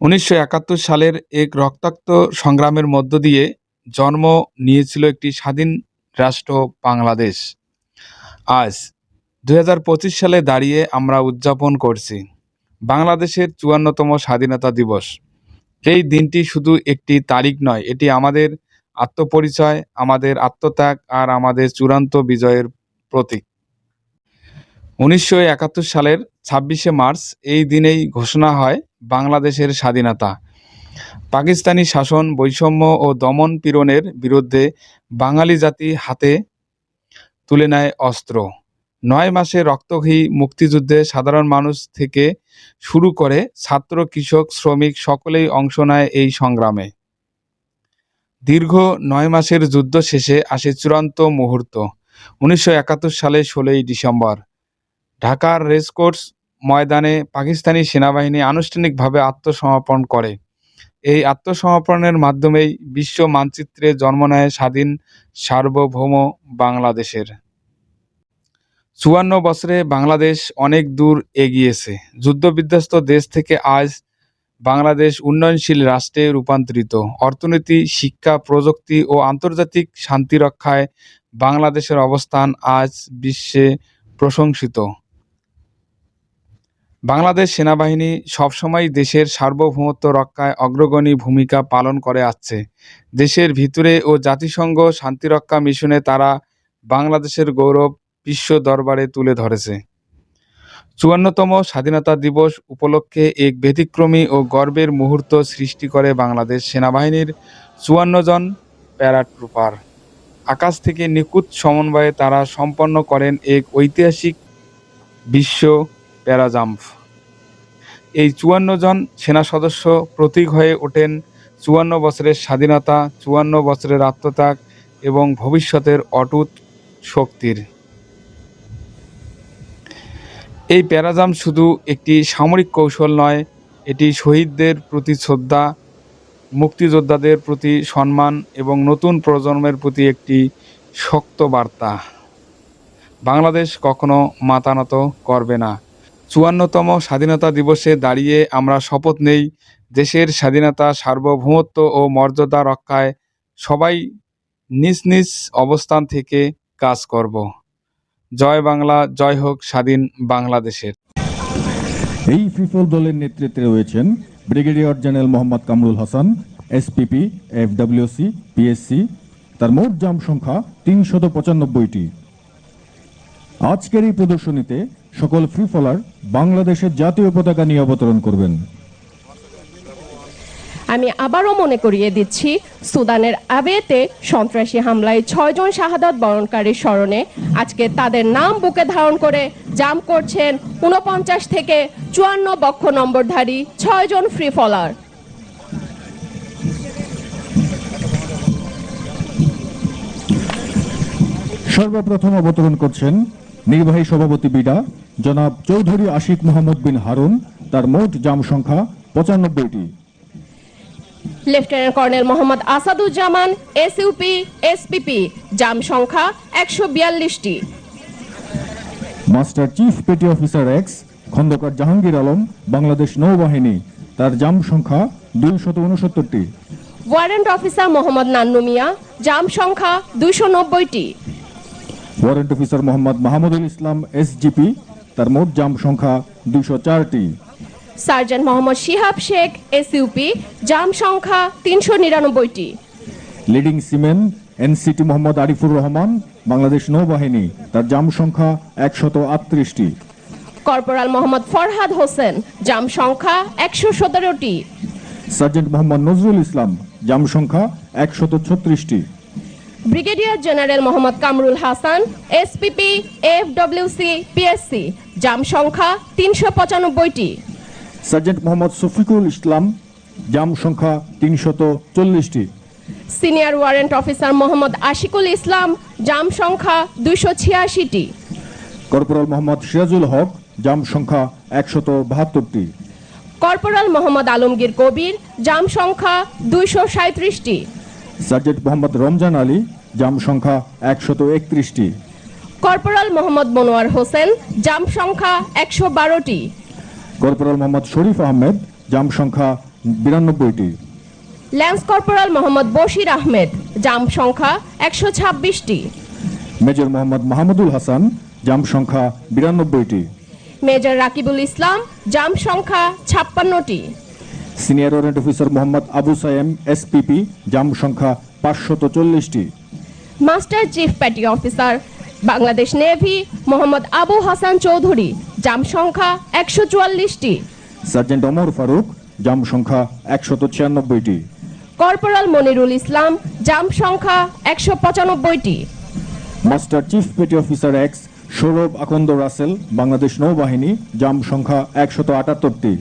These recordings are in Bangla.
উনিশশো একাত্তর সালের এক রক্তাক্ত সংগ্রামের মধ্য দিয়ে জন্ম নিয়েছিল একটি স্বাধীন রাষ্ট্র বাংলাদেশ। আজ দু হাজার পঁচিশ সালে দাঁড়িয়ে আমরা উদযাপন করছি বাংলাদেশের চুয়ান্নতম স্বাধীনতা দিবস। এই দিনটি শুধু একটি তারিখ নয়, এটি আমাদের আত্মপরিচয়, আমাদের আত্মত্যাগ আর আমাদের চূড়ান্ত বিজয়ের প্রতীক। উনিশশো একাত্তর সালের ছাব্বিশে মার্চ এই দিনেই ঘোষণা হয় বাংলাদেশের স্বাধীনতা। পাকিস্তানি শাসন, বৈষম্য ও দমন পীড়নের বিরুদ্ধে বাঙালি জাতি হাতে তুলে নেয় অস্ত্র। নয় মাসে রক্তহী মুক্তিযুদ্ধে সাধারণ মানুষ থেকে শুরু করে ছাত্র, কৃষক, শ্রমিক সকলেই অংশ নেয় এই সংগ্রামে। দীর্ঘ নয় মাসের যুদ্ধ শেষে আসে চূড়ান্ত মুহূর্ত, উনিশশো একাত্তর সালে ষোলোই ডিসেম্বর। ঢাকার রেসকোর্স ময়দানে পাকিস্তানি সেনাবাহিনী আনুষ্ঠানিকভাবে আত্মসমর্পণ করে। এই আত্মসমর্পণের মাধ্যমেই বিশ্ব মানচিত্রে জন্ম নেয় স্বাধীন সার্বভৌম বাংলাদেশের। চুয়ান্ন বছরে বাংলাদেশ অনেক দূর এগিয়েছে। যুদ্ধবিধ্বস্ত দেশ থেকে আজ বাংলাদেশ উন্নয়নশীল রাষ্ট্রে রূপান্তরিত। অর্থনীতি, শিক্ষা, প্রযুক্তি ও আন্তর্জাতিক শান্তি রক্ষায় বাংলাদেশের অবস্থান আজ বিশ্বে প্রশংসিত। বাংলাদেশ সেনাবাহিনী সবসময় দেশের সার্বভৌমত্ব রক্ষায় অগ্রগণী ভূমিকা পালন করে আসছে। দেশের ভিতরে ও জাতিসংঘ শান্তিরক্ষা মিশনে তারা বাংলাদেশের গৌরব বিশ্ব দরবারে তুলে ধরেছে। চুয়ান্নতম স্বাধীনতা দিবস উপলক্ষে এক ব্যতিক্রমী ও গর্বের মুহূর্ত সৃষ্টি করে বাংলাদেশ সেনাবাহিনীর চুয়ান্ন জন প্যারাট্রুপার। আকাশ থেকে নিখুঁত সমন্বয়ে তারা সম্পন্ন করেন এক ঐতিহাসিক বিশ্ব প্যারাজাম্প এই চুয়ান্ন জন সেনা সদস্য প্রতীক হয়ে ওঠেন চুয়ান্ন বছরের স্বাধীনতা, চুয়ান্ন বছরের আত্মত্যাগ এবং ভবিষ্যতের অটুট শক্তির। এই প্যারাজাম শুধু একটি সামরিক কৌশল নয়, এটি শহীদদের প্রতি শ্রদ্ধা, মুক্তিযোদ্ধাদের প্রতি সম্মান এবং নতুন প্রজন্মের প্রতি একটি শক্ত বার্তা। বাংলাদেশ কখনো মাতানত করবে না। চুয়ান্নতম স্বাধীনতা দিবসে দাঁড়িয়ে আমরা শপথ নেই। দেশের স্বাধীনতা, সার্বভৌমত্ব ও মর্যাদা রক্ষায় সবাই নিজ নিজ অবস্থান থেকে কাজ করব। জয় বাংলা, জয় হোক স্বাধীন বাংলাদেশের। এই ফিফল দলের নেতৃত্বে রয়েছেন brigadier general Mohammad Kamrul Hasan SPP FWC PSC তার মোট জাম সংখ্যা তিনশত পঁচানব্বইটি। আজকের এই প্রদর্শনীতে সকল ফ্রি ফলার বাংলাদেশের জাতীয় পতাকা নিয়ে অবতরণ করবেন। আমি আবারও মনে করিয়ে দিচ্ছি সুদানের আবেতে সন্ত্রাসী হামলায় ছয়জন শাহাদাত বরণকারীর স্মরণে আজকে তাদের নাম বুকে ধারণ করে জাম করছেন উনপঞ্চাশ থেকে চুয়ান্ন বক্ষ নম্বরধারী ছয়জন ফ্রি ফলার সর্বপ্রথম অবতরণ করছেন নির্বাহী সভাপতি বিডা জনাব চৌধুরী আশিক মোহাম্মদ বিন হারুন তার মোট জাম সংখ্যা পঁচানব্বইটি। Lieutenant colonel Mohammad Asaduzzaman SUP SPP জাম সংখ্যা একশো বিয়াল্লিশটি। Master chief petty officer X Khandakar Jahangir Alam Bangladesh নৌবাহিনী তার জাম সংখ্যা দুইশত উনসত্তরটি। ওয়ারেন্ট অফিসার মোহাম্মদ নান্নু মিয়া জাম সংখ্যা দুইশো নব্বইটি। Warrant officer Mohammad Mahmudul Islam SGP তার মোট জাম সংখ্যা দুইশো চারটি। সার্জেন্ট মোহাম্মদ শিহাব শেখ এসইউপি জাম সংখ্যা তিনশো নিরানব্বইটি। Leading seaman NCT Mohammad Arifur Rahman Bangladesh নৌবাহিনী তার জাম সংখ্যা একশত আটত্রিশটি। কর্পোরাল মোহাম্মদ ফরহাদ হোসেন জাম সংখ্যা একশো সতেরোটি। সার্জেন্ট মোহাম্মদ নজরুল ইসলাম জাম সংখ্যা একশত ছত্রিশটি। Brigadier general Mohammad Kamrul Hasan SPP FWC PSC জাম সংখ্যা তিনশো পঁচানব্বইটি। সার্জেন্ট মোহাম্মদ শফিকুল ইসলাম জাম সংখ্যা তিনশত চল্লিশটি। Senior warrant officer Mohammad Ashikul Islam জাম সংখ্যা দুইশো ছিয়াশিটি। কর্পোরাল মোহাম্মদ সিরাজুল হক জাম সংখ্যা একশত বাহাত্তরটি। কর্পোরাল মোহাম্মদ আলমগীর কবির জাম সংখ্যা দুইশো সাঁত্রিশটি সার্জেন্ট মোহাম্মদ রমজান আলী জাম সংখ্যা একশত একত্রিশটি। কর্পোরাল মোহাম্মদ মনোয়ার হোসেন জাম সংখ্যা একশো বারোটি। কর্পোরাল মোহাম্মদ শরীফ আহমেদ জাম সংখ্যা বিরানব্বইটি। ল্যান্স কর্পোরাল মোহাম্মদ বশির আহমেদ জাম সংখ্যা একশো ছাব্বিশটি। মেজর মোহাম্মদ মাহমুদুল হাসান জাম সংখ্যা বিরানব্বইটি। মেজর রাকিবুল ইসলাম জাম সংখ্যা ছাপ্পান্নটি। Senior warrant officer Mohammad Abu Sayem SPP জাম সংখ্যা পাঁচশত চল্লিশটি। Master chief petty officer Bangladesh navy Mohammad Abu Hasan Chowdhury জাম সংখ্যা একশো চুয়াল্লিশটি। সার্জেন্ট ওমর ফারুক জাম সংখ্যা একশত ছিয়ানব্বইটি কর্পোরাল মনিরুল ইসলাম জাম সংখ্যা একশো পঁচানব্বইটি। Master chief petty officer X Sourav Akand Russel Bangladesh নৌবাহিনী জাম সংখ্যা একশত আটাত্তরটি।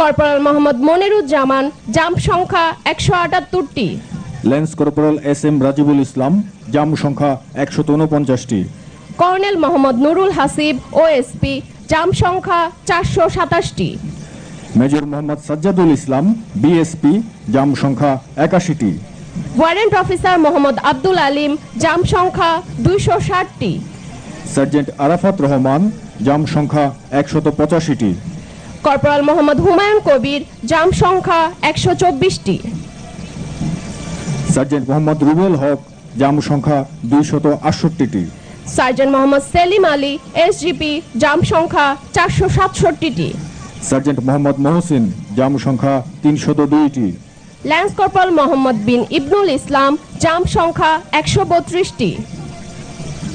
কর্পোরাল মোহাম্মদ মনিরুজ্জামান জাম সংখ্যা একশো আটাত্তরটি। Lance corporal S M Rajibul Islam জাম সংখ্যা একশত উনপঞ্চাশটি কর্নেল মোহাম্মদ নুরুল হাসিব ও ওএসপি জাম সংখ্যা চারশো সাতাশটি। মেজর মোহাম্মদ সাজ্জাদুল ইসলাম বিএসপি জাম সংখ্যা একাশিটি। ওয়ারেন্ট অফিসার মোহাম্মদ আব্দুল আলিম জাম সংখ্যা দুইশো ষাটটি। সার্জেন্ট আরাফাত রহমান জাম সংখ্যা একশত পঁচাশিটি। কর্পোরাল মোহাম্মদ হুমায়ুন কবির জাম সংখ্যা একশো চব্বিশটি। সার্জেন্ট মোহাম্মদ রুবেল হক জাম সংখ্যা দুইশত আটষট্টিটি। সার্জেন্ট মোহাম্মদ সেলিম আলী এসজিপি জাম সংখ্যা চারশো সাতষট্টিটি। সার্জেন্ট মোহাম্মদ মহসিন জাম সংখ্যা তিনশত দুইটি। ল্যান্স কর্পোরাল মোহাম্মদ বিন ইবনুল ইসলাম জাম সংখ্যা একশো বত্রিশটি।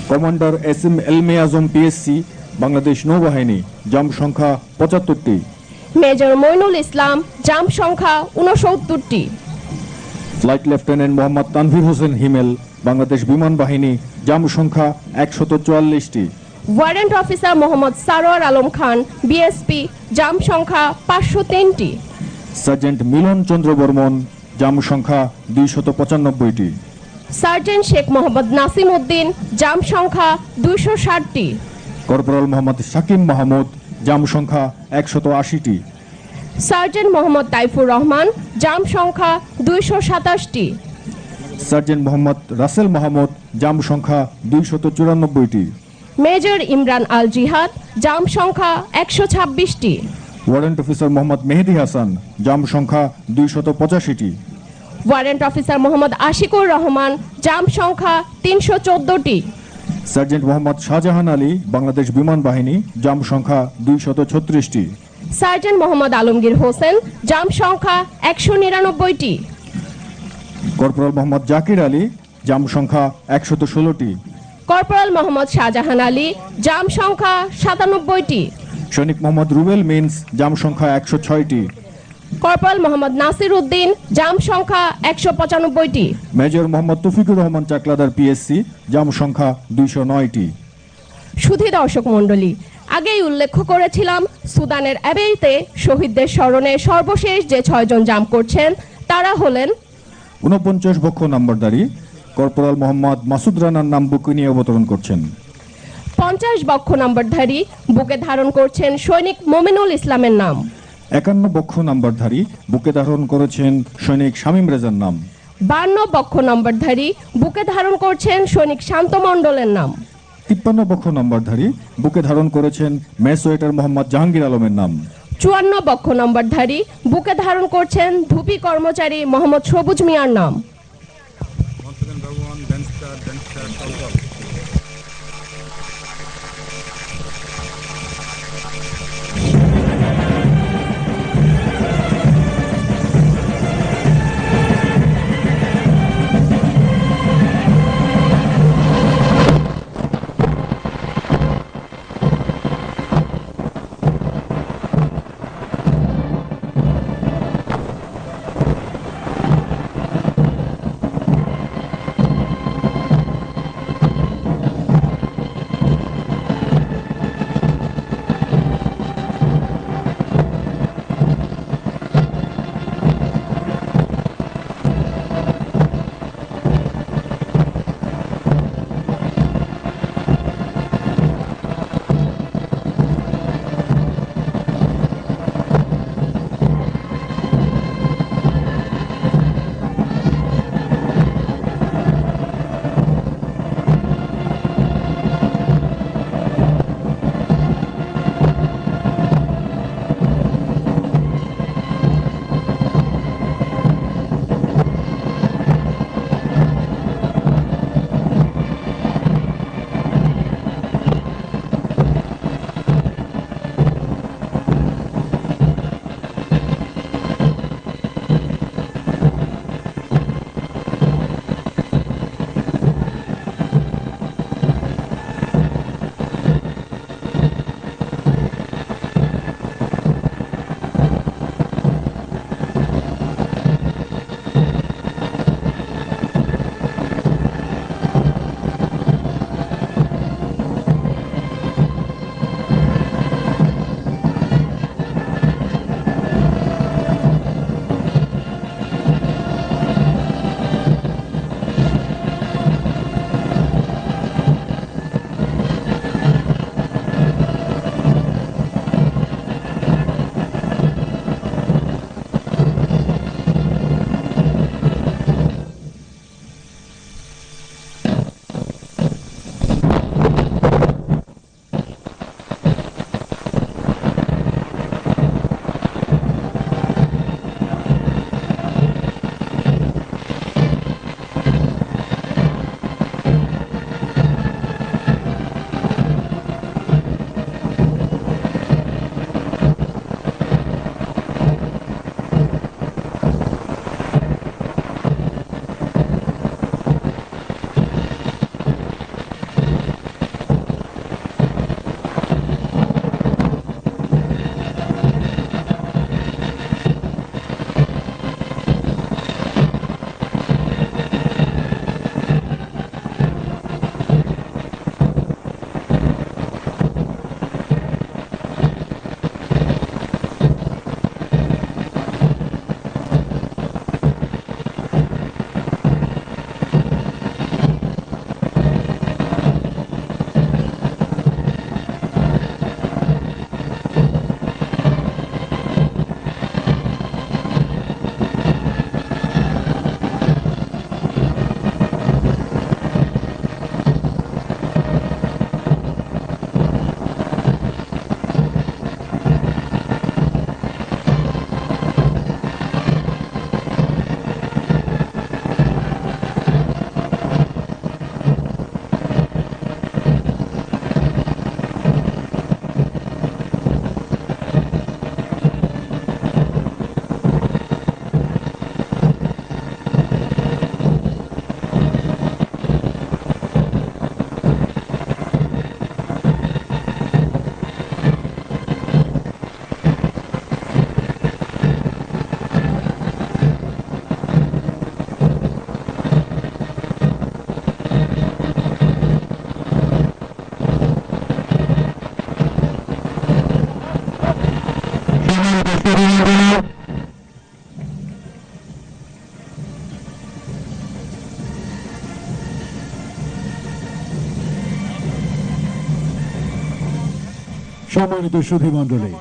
কমান্ডার এস এম এলমে আজম পিএসসি বাংলাদেশ নৌবাহিনী জাম সংখ্যা পঁচাত্তরটি। মেজর মইনুল ইসলাম জাম সংখ্যা উনসত্তরটি ফ্লাইট লেফটেন্যান্ট মোহাম্মদ তানভীর হোসেন হিমেল বাংলাদেশ বিমান বাহিনী জাম সংখ্যা একশত চুয়াল্লিশটি। Warrant officer Mohammad Sarwar Alam Khan BSP জাম সংখ্যা পাঁচশো তিনটি। সার্জেন্ট মিলন চন্দ্র বর্মন জাম সংখ্যা দুইশত পঁচানব্বইটি। সার্জেন্ট শেখ মোহাম্মদ নাসিম উদ্দিন জাম সংখ্যা দুইশো ষাটটি। কর্পোরাল মোহাম্মদ শাকিম মাহমুদ জাম সংখ্যা একশত আশিটি। সার্জেন্ট মোহাম্মদ তাইফুর রহমান জাম সংখ্যা দুইশো সাতাশটি। সার্জেন্ট মোহাম্মদ রাসেল মাহমুদ জাম সংখ্যা দুইশত চুরানব্বইটি। মেজর ইমরান আল জিহাদ জাম সংখ্যা একশো ছাব্বিশটি। ওয়ারেন্ট অফিসার মোহাম্মদ মেহেদি হাসান জাম সংখ্যা দুইশত পঁচাশিটি। ওয়ারেন্ট অফিসার মোহাম্মদ আশিকুর রহমান জাম সংখ্যা তিনশো চোদ্দটি। সার্জেন্ট মোহাম্মদ শাহজাহান আলী বাংলাদেশ বিমান বাহিনী জাম সংখ্যা দুইশত ছত্রিশটি। সার্জেন্ট মোহাম্মদ আলমগীর হোসেন জাম সংখ্যা একশো নিরানব্বইটি। কর্পোরাল মোহাম্মদ জাকির আলী জাম সংখ্যা একশত ষোলোটি। কর্পোরাল মোহাম্মদ শাহজাহান আলী জাম সংখ্যা সাতানব্বইটি। সৈনিক মোহাম্মদ রুবেল মিন্স জাম সংখ্যা একশো ছয়টি। কর্পোরাল মোহাম্মদ নাসির উদ্দিন জাম সংখ্যা একশো পঁচানব্বইটি। মেজর মোহাম্মদ তফিকুর রহমান চাকলাদার পিএসসি জাম সংখ্যা দুইশো নয়টি। সুধী দর্শক মণ্ডলী আগেই উল্লেখ করেছিলাম সুদানের অ্যাবেইতে শহীদদের স্মরণে সর্বশেষ যে ছয়জন জাম করছেন তারা হলেন ঊনপঞ্চাশ বক্ষ নাম্বারদারি কর্পোরাল মোহাম্মদ মাসুদ রানার নাম বুকে নিয়ে অবতরণ করছেন। পঞ্চাশ বক্ষ নম্বরধারী বুকে ধারণ করছেন সৈনিক মোমিনুল ইসলামের নাম। একান্ন বক্ষ নাম্বারধারী বুকে ধারণ করেছেন সৈনিক শামীম রেজার নাম। বান্ন বক্ষ নম্বরধারী বুকে ধারণ করছেন সৈনিক শান্ত মণ্ডলের নাম। তিপ্পান্ন বক্ষ নম্বরধারী বুকে ধারণ করেছেন মেসোয়েটার মোহাম্মদ জাহাঙ্গীর আলমের নাম। চুয়ান্ন বক্ষ নম্বরধারী বুকে ধারণ করছেন ধুপি কর্মচারী মোহাম্মদ সবুজ মিয়ার নাম। সম্মানিত সুধী মণ্ডলী